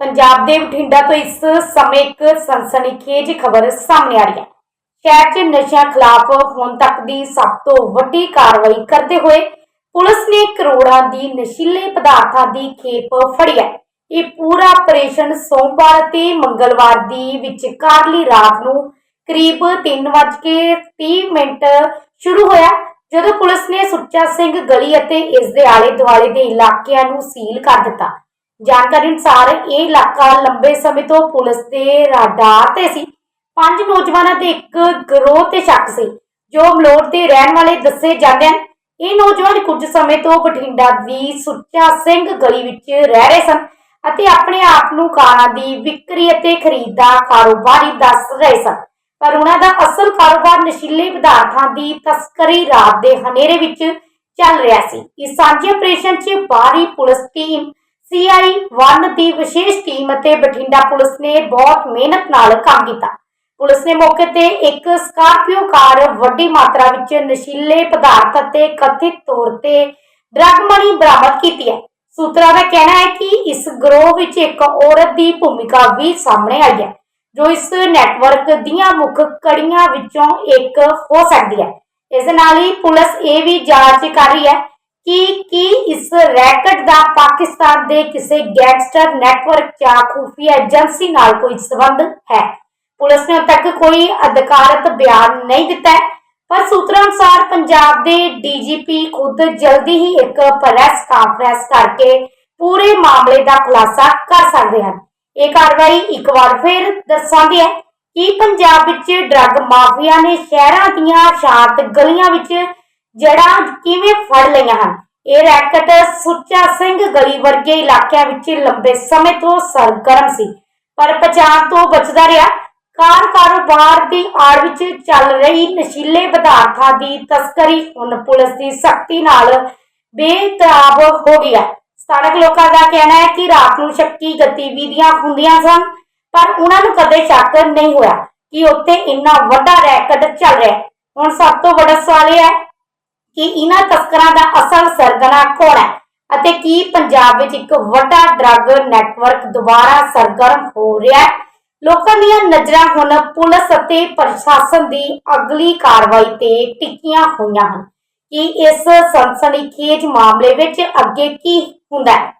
ਪੰਜਾਬ ਦੇ ਬਠਿੰਡਾ ਤੋਂ ਇਸ ਸਮੇਂ ਇੱਕ ਸਨਸਨੀਖੇਜ ਖਬਰ ਸਾਹਮਣੇ ਆ ਰਹੀ ਹੈ। ਸ਼ਹਿਰ 'ਚ ਨਸ਼ਿਆਂ ਖਿਲਾਫ ਹੁਣ ਤੱਕ ਦੀ ਸਭ ਤੋਂ ਵੱਡੀ ਕਾਰਵਾਈ ਕਰਦੇ ਹੋਏ ਪੁਲਿਸ ਨੇ ਕਰੋੜਾਂ ਦੀ ਨਸ਼ੀਲੇ ਪਦਾਰਥਾਂ ਦੀ ਖੇਪ ਫੜੀ ਹੈ। ਇਹ ਪੂਰਾ ਆਪਰੇਸ਼ਨ ਸੋਮਵਾਰ ਅਤੇ ਮੰਗਲਵਾਰ ਦੀ ਵਿਚਕਾਰਲੀ ਰਾਤ ਨੂੰ ਕਰੀਬ 3:30 ਮਿੰਟ ਸ਼ੁਰੂ ਹੋਇਆ, ਜਦੋਂ ਪੁਲਿਸ ਨੇ ਸੁੱਚਾ ਸਿੰਘ ਗਲੀ ਅਤੇ ਇਸ ਦੇ ਆਲੇ ਦੁਆਲੇ ਦੇ ਇਲਾਕਿਆਂ ਨੂੰ ਸੀਲ ਕਰ ਦਿੱਤਾ। ਜਾਣਕਾਰੀ ਅਨੁਸਾਰ ਇਹ ਇਲਾਕਾ ਲੰਬੇ ਸਮੇਂ ਤੋਂ ਪੁਲਿਸ ਦੇ ਰਾਡਾਰ ਤੇ ਸੀ। ਪੰਜ ਨੌਜਵਾਨਾਂ ਦੇ ਇੱਕ ਗਰੋਹ ਤੇ ਸ਼ੱਕ ਸੀ, ਜੋ ਮਲੋਟ ਦੇ ਰਹਿਣ ਵਾਲੇ ਦੱਸੇ ਜਾਂਦੇ ਹਨ। ਇਹ ਨੌਜਵਾਨ ਕੁਝ ਸਮੇਂ ਤੋਂ ਬਠਿੰਡਾ ਦੀ ਸੁੱਚਾ ਸਿੰਘ ਗਲੀ ਵਿੱਚ ਰਹਿ ਰਹੇ ਸਨ ਅਤੇ ਆਪਣੇ ਆਪ ਨੂੰ ਕਾਰਾਂ ਦੀ ਵਿਕਰੀ ਅਤੇ ਖਰੀਦ ਦਾ ਕਾਰੋਬਾਰੀ ਦੱਸ ਰਹੇ ਸਨ। ਪਰ ਉਹਨਾਂ ਦਾ ਅਸਲ ਕਾਰੋਬਾਰ ਨਸ਼ੀਲੇ ਪਦਾਰਥਾਂ ਦੀ ਤਸਕਰੀ ਰਾਤ ਦੇ ਹਨੇਰੇ ਵਿੱਚ ਚੱਲ ਰਿਹਾ ਸੀ। ਇਸ ਸਾਂਝੇ ਆਪਰੇਸ਼ਨ 'ਚ ਬਾਹਰੀ ਪੁਲਿਸ ਟੀਮ ਸੀਆਈ 1 ਦੀ ਵਿਸ਼ੇਸ਼ ਟੀਮ ਅਤੇ ਬਠਿੰਡਾ ਪੁਲਿਸ ਨੇ ਬਹੁਤ ਮਿਹਨਤ ਨਾਲ ਕੰਮ ਕੀਤਾ। ਪੁਲਿਸ ਨੇ ਮੌਕੇ ਤੇ ਇੱਕ ਸਕਾਰਪੀਓ ਕਾਰ ਵੱਡੀ ਮਾਤਰਾ ਵਿੱਚ ਨਸ਼ੀਲੇ ਪਦਾਰਥ ਅਤੇ ਕਥਿਤ ਤੌਰ ਤੇ ਡਰੱਗ ਮਣੀ ਬਰਾਮਦ ਕੀਤੀ ਹੈ। ਸੂਤਰਾਂ ਦਾ ਕਹਿਣਾ ਹੈ ਕਿ ਇਸ ਗਰੋਹ ਵਿੱਚ ਇੱਕ ਔਰਤ ਦੀ ਭੂਮਿਕਾ ਵੀ ਸਾਹਮਣੇ ਆਈ ਹੈ, ਜੋ ਇਸ ਨੈਟਵਰਕ ਦੀਆਂ ਮੁੱਖ ਕੜੀਆਂ ਵਿੱਚੋਂ ਇੱਕ ਹੋ ਸਕਦੀ ਹੈ। ਇਸ ਨਾਲ ਹੀ ਪੁਲਿਸ ਇਹ ਵੀ ਜਾਂਚ ਕਰ ਰਹੀ ਹੈ ਕਿ ਕੀ ਇਸ ਰੈਕਟ ਦਾ ਪਾਕਿਸਤਾਨ ਦੇ ਕਿਸੇ ਗੈਂਗਸਟਰ ਨੈਟਵਰਕ ਜਾਂ ਖੁਫੀਆ ਏਜੰਸੀ ਨਾਲ ਕੋਈ ਸਬੰਧ ਹੈ? ਪੁਲਿਸ ਨੇ ਤੱਕ ਕੋਈ ਅਧਿਕਾਰਤ ਬਿਆਨ ਨਹੀਂ ਦਿੱਤਾ ਹੈ, ਪਰ ਸੂਤਰਾਂ ਅਨੁਸਾਰ ਪੰਜਾਬ ਦੇ ਡੀਜੀਪੀ ਖੁਦ ਜਲਦੀ ਹੀ ਇੱਕ ਪ੍ਰੈਸ ਕਾਨਫਰੰਸ ਕਰਕੇ ਪੂਰੇ ਮਾਮਲੇ ਦਾ ਖੁਲਾਸਾ ਕਰ ਸਕਦੇ ਹਨ। ਇਹ ਕਾਰਵਾਈ ਇੱਕ ਵਾਰ ਫਿਰ ਦਰਸਾਉਂਦੀ ਹੈ ਕਿ ਪੰਜਾਬ ਵਿੱਚ ਡਰੱਗ ਮਾਫੀਆ ਨੇ ਸ਼ਹਿਰਾਂ ਦੀਆਂ ਸ਼ਾਂਤ ਗਲੀਆਂ ਵਿੱਚ ਜੜਾਂ ਕਿਵੇਂ ਫੜ ਲਈਆਂ ਹਨ। ਇਹ ਰੈਕਟ ਸੁੱਚਾ ਸਿੰਘ ਗਲੀ ਵਰਗੇ ਇਲਾਕਿਆਂ ਵਿੱਚ ਲੰਬੇ ਸਮੇਂ ਤੋਂ ਸਰਗਰਮ ਸੀ। ਪਰ ਪਛਾਣ ਤੋਂ ਬਚਦਾ ਰਿਹਾ। ਕਾਰ ਕਾਰੋਬਾਰ ਦੀ ਆੜ ਵਿੱਚ ਚੱਲ ਰਹੀ ਨਸ਼ੀਲੇ ਪਦਾਰਥਾਂ ਦੀ ਤਸਕਰੀ ਹੁਣ ਪੁਲਿਸ ਦੀ ਸਖਤੀ ਨਾਲ ਬੇਤਰਾਬ ਹੋ ਗਿਆ ਸਥਾਨਕ ਲੋਕਾਂ ਦਾ ਕਹਿਣਾ ਹੈ ਕਿ ਰਾਤ ਨੂੰ ਸ਼ੱਕੀ ਗਤੀਵਿਧੀਆਂ ਹੁੰਦੀਆਂ ਸਨ, ਪਰ ਉਹਨਾਂ ਨੂੰ ਕਦੇ ਸ਼ੱਕ ਨਹੀਂ ਹੋਇਆ ਕਿ ਉੱਥੇ ਇੰਨਾ ਵੱਡਾ ਰੈਕਟ ਚੱਲ ਰਿਹਾ ਹੁਣ ਸਭ ਤੋਂ ਵੱਡਾ ਸਵਾਲ ਇਹ ਹੈ ਕਿ ਇਹਨਾਂ ਤਸਕਰਾਂ ਦਾ ਅਸਲ ਸਰਗਨਾ ਕੌਣ ਹੈ ਅਤੇ ਕੀ ਪੰਜਾਬ ਵਿੱਚ ਇੱਕ ਵੱਡਾ ਡਰੱਗ ਨੈਟਵਰਕ ਦੁਬਾਰਾ ਸਰਗਰਮ ਹੋ ਰਿਹਾ ਹੈ? ਲੋਕਾਂ ਦੀਆਂ ਨਜ਼ਰਾਂ ਹੁਣ ਪੁਲਿਸ ਅਤੇ ਪ੍ਰਸ਼ਾਸਨ ਦੀ ਅਗਲੀ ਕਾਰਵਾਈ ਤੇ ਟਿਕੀਆਂ ਹੋਈਆਂ ਹਨ ਕਿ ਇਸ ਸਨਸਨੀਖੇਜ ਮਾਮਲੇ ਵਿੱਚ ਅੱਗੇ ਕੀ ਹੁੰਦਾ ਹੈ?